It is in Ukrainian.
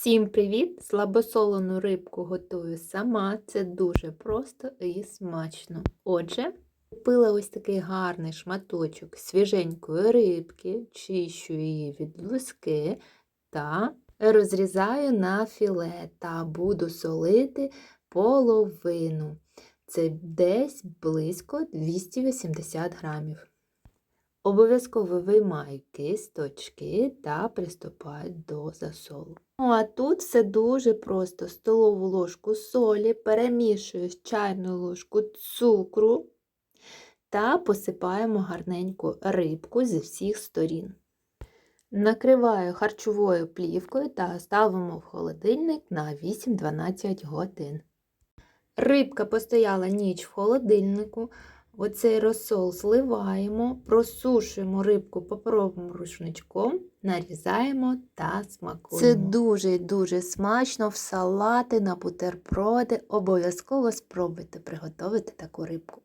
Всім привіт! Слабосолену рибку готую сама. Це дуже просто і смачно. Отже, купила ось такий гарний шматочок свіженької рибки, чищу її від луски та розрізаю на філе та буду солити половину. Це десь близько 280 грамів. Обов'язково виймаю кисточки та приступаю до засолу. Ну а тут все дуже просто. Столову ложку солі перемішую з чайну ложку цукру та посипаємо гарненьку рибку зі всіх сторін. Накриваю харчовою плівкою та ставимо в холодильник на 8-12 годин. Рибка постояла ніч в холодильнику. Оцей розсол зливаємо, просушуємо рибку паперовим рушничком, нарізаємо та смакуємо. Це дуже дуже смачно в салати, на бутерброди. Обов'язково спробуйте приготувати таку рибку.